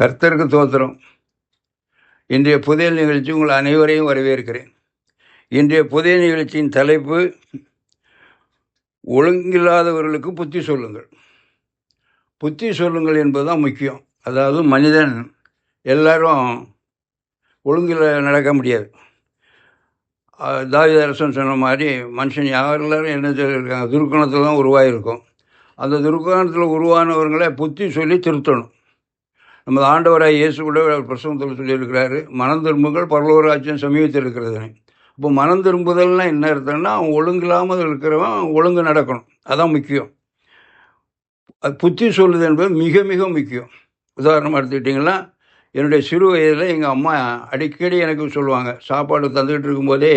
கர்த்தருக்கு தோத்திரம் இன்றைய புதிய நிகழ்ச்சி உங்கள் அனைவரையும் வரவேற்கிறேன். இன்றைய புதிய நிகழ்ச்சியின் தலைப்பு ஒழுங்கில்லாதவர்களுக்கு புத்தி சொல்லுங்கள். புத்தி சொல்லுங்கள் என்பது தான் முக்கியம். அதாவது மனிதன் எல்லாரும் ஒழுங்கில் நடக்க முடியாது. தாவித அரசன் சொன்ன மாதிரி மனுஷன் யாரெல்லாரும் என்ன சொல்லியிருக்காங்க? துருக்கணத்தில் தான் உருவாகிருக்கும் அந்த துருக்கணத்தில் உருவானவர்களை புத்தி சொல்லி திருத்தணும். நமது ஆண்டவராக இயேசு கூட பிரசவத்தில் சொல்லியிருக்கிறாரு மனம் திரும்புங்கள் பரலோராட்சியம் சமீபத்தில் இருக்கிறதுன்னு இப்போ மனம் திரும்புதல்னால் என்ன அர்த்தம்னா அவன் ஒழுங்கு இல்லாமல் இருக்கிறவன் ஒழுங்கு நடக்கணும். அதான் முக்கியம். அது புத்தி சொல்லுது என்பது மிக மிக முக்கியம். உதாரணமாக எடுத்துக்கிட்டிங்கன்னா என்னுடைய சிறு வயதில் எங்கள் அம்மா அடிக்கடி எனக்கு சொல்லுவாங்க சாப்பாடு தந்துக்கிட்டு இருக்கும்போதே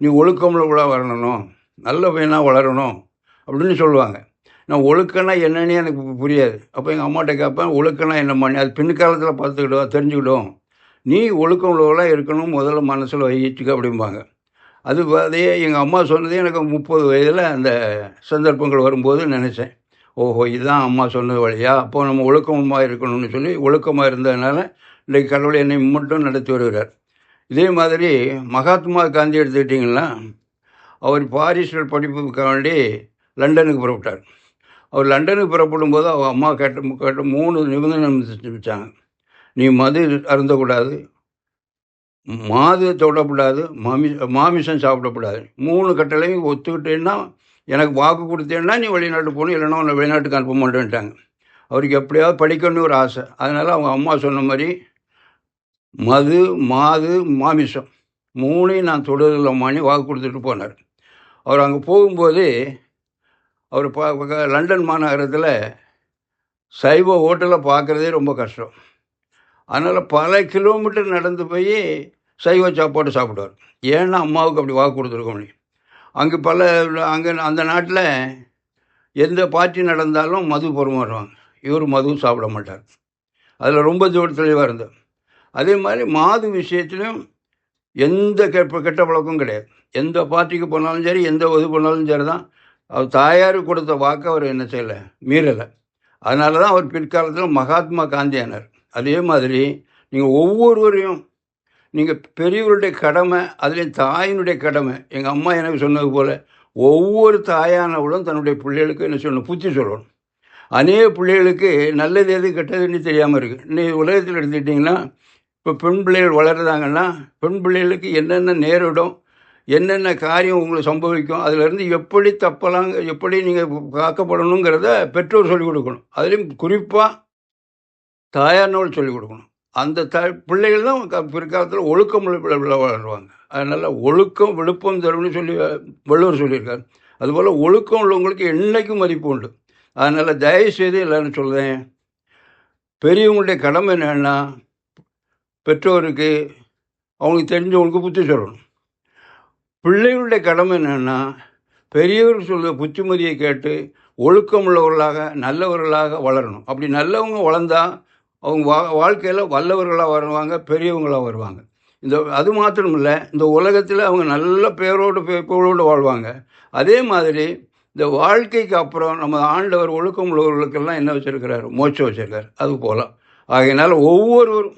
நீ ஒழுக்கம்ல கூட வரணும். நல்ல பையனாக வளரணும். அப்படின்னு சொல்லுவாங்க. நான் ஒழுக்கம்னா என்னன்னு எனக்கு புரியாது. அப்போ எங்கள் அம்மாட்ட கேட்பேன் ஒழுக்கம்னா என்ன பண்ணி அது பின்காலத்தில் பார்த்துக்கிடும் தெரிஞ்சுக்கிடும் நீ ஒழுக்கம் உள்ளவளாக இருக்கணும் முதல்ல மனசில் வகிச்சுக்க அப்படிம்பாங்க. அது அதே எங்கள் அம்மா சொன்னதே எனக்கு முப்பது வயதில் அந்த சந்தர்ப்பங்கள் வரும்போது நினச்சேன். ஓஹோ இதுதான் அம்மா சொன்னது வழியா? அப்போ நம்ம ஒழுக்கமாக இருக்கணும்னு சொல்லி ஒழுக்கமாக இருந்ததுனால இன்றைக்கு கடவுள் என்னை மட்டும் நடத்தி வருகிறார். இதே மாதிரி மகாத்மா காந்தி எடுத்துக்கிட்டிங்கன்னா அவர் பாரிஸில் படிப்புக்காக வேண்டி லண்டனுக்கு புறப்பட்டார். அவர் லண்டனுக்கு புறப்படும் போது அவங்க அம்மா கேட்ட கேட்ட மூணு நிபந்தனை வச்சாங்க நீ மது அருந்தக்கூடாது மாது தொடக்கூடாது மாமி மாமிசம் சாப்பிடக்கூடாது. மூணு கட்டளையும் ஒத்துக்கிட்டேன்னா எனக்கு வாக்கு கொடுத்தேன்னா நீ வெளிநாட்டு போகணும் இல்லைன்னா உன்னை வெளிநாட்டுக்கு அனுப்ப மாட்டேன்ட்டாங்க. அவருக்கு எப்படியாவது படிக்கணும்னு ஒரு ஆசை. அதனால் அவங்க அம்மா சொன்ன மாதிரி மது மாது மாமிசம் மூணையும் நான் தொடரலம்மானி வாக்கு கொடுத்துட்டு போனார். அவர் அங்கே போகும்போது அவர் பா லண்டன் மாநகரத்தில் சைவ ஹோட்டலை பார்க்குறதே ரொம்ப கஷ்டம். அதனால் பல கிலோமீட்டர் நடந்து போய் சைவ சாப்பாடு சாப்பிடுவார். ஏன்னா அம்மாவுக்கு அப்படி வாக்கு கொடுத்துருக்கோம் அங்கே பல அங்கே அந்த நாட்டில் எந்த பார்ட்டி நடந்தாலும் மது வருவாங்க. இவர் மது சாப்பிட மாட்டார். அதில் ரொம்ப தெளிவாக இருந்தார். அதே மாதிரி மாது விஷயத்துலையும் எந்த கெட்ட கெட்ட பழக்கம் கிடையாது. எந்த பார்ட்டிக்கு போனாலும் சரி எந்த இது பண்ணாலும் சரி தான் அவர் தாயாருக்கு கொடுத்த வாக்கு அவர் என்ன செய்யலை? மீறலை. அதனால தான் அவர் பிற்காலத்தில் மகாத்மா காந்தியானார் அதே மாதிரி நீங்கள் ஒவ்வொருவரையும் நீங்கள் பெரியவருடைய கடமை அதுலேயும் தாயினுடைய கடமை. எங்கள் அம்மா எனக்கு சொன்னது போல் ஒவ்வொரு தாயானவளும் தன்னுடைய பிள்ளைகளுக்கு என்ன சொல்லணும்? புத்தி சொல்லணும். அநேக பிள்ளைகளுக்கு நல்லது எது கெட்டதுன்னு தெரியாமல் இருக்குது இன்னைக்கு உலகத்தில் எடுத்துக்கிட்டிங்கன்னா இப்போ பெண் பிள்ளைகள் வளருதாங்கன்னா பெண் பிள்ளைகளுக்கு என்னென்ன நேரிடும் என்னென்ன காரியம் உங்களுக்கு சம்பவிக்கும் அதிலிருந்து எப்படி தப்பலாம் எப்படி நீங்கள் காக்கப்படணுங்கிறத பெற்றோர் சொல்லிக் கொடுக்கணும். அதுலேயும் குறிப்பாக தாயார்னவள் சொல்லிக் கொடுக்கணும். அந்த த பிள்ளைகள் தான் பிற்காலத்தில் ஒழுக்கம் வளருவாங்க அதனால் ஒழுக்கம் விழுப்பம் தரும்னு சொல்லி வள்ளுவர் சொல்லியிருக்காரு. அதுபோல் ஒழுக்கம் உள்ளவங்களுக்கு என்றைக்கும் மதிப்பு உண்டு. அதனால் தயவுசெய்து எல்லோரும் சொல்கிறேன் பெரியவங்களுடைய கடமை என்னென்னா பெற்றோருக்கு அவங்களுக்கு தெரிஞ்சவங்களுக்கு புத்தி சொல்லணும். பிள்ளைகளுடைய கடமை என்னென்னா பெரியவர் சொல்கிற புத்திமதியை கேட்டு ஒழுக்கம் உள்ளவர்களாக நல்லவர்களாக வளரணும். அப்படி நல்லவங்க வளர்ந்தால் அவங்க வா வாழ்க்கையில் வல்லவர்களாக வருவாங்க பெரியவங்களாக வருவாங்க. இந்த அது மாத்திரம் இல்லை இந்த உலகத்தில் அவங்க நல்ல பேரோடு பேரோடு வாழ்வாங்க. அதே மாதிரி இந்த வாழ்க்கைக்கு அப்புறம் நம்ம ஆண்டவர் ஒழுக்கம் உள்ளவர்களுக்கெல்லாம் என்ன வச்சுருக்கிறார்? மோச்சம் வச்சுருக்கார். அது போல். ஆகையினால ஒவ்வொருவரும்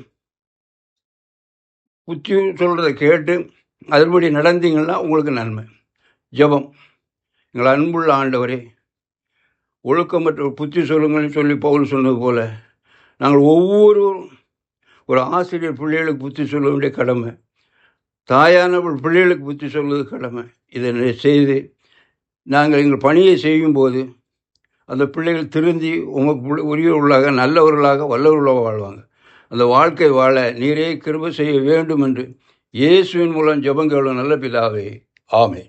புத்தி சொல்கிறத கேட்டு அதன்படி நடந்தீங்கன்னா உங்களுக்கு நன்மை. ஜபம். எங்கள் அன்புள்ள ஆண்டவரே ஒழுக்கமற்ற புத்தி சொல்லுங்கள்னு சொல்லி பவுல் சொன்னது போல் நாங்கள் ஒவ்வொருவரும் ஒரு ஆசிரியர் பிள்ளைகளுக்கு புத்தி சொல்ல வேண்டிய கடமை தாயானவள் பிள்ளைகளுக்கு புத்தி சொல்வது கடமை. இதை செய்து நாங்கள் எங்கள் பணியை செய்யும்போது அந்த பிள்ளைகள் திருந்தி உமக்கு உரியவர்களாக நல்லவர்களாக வல்லவர்களாக வாழ்வாங்க. அந்த வாழ்க்கை வாழ நீரே கிருப செய்ய வேண்டும் என்று இயேசுவின் மூலம் ஜபங்களும் நல்ல பிதாவே ஆமே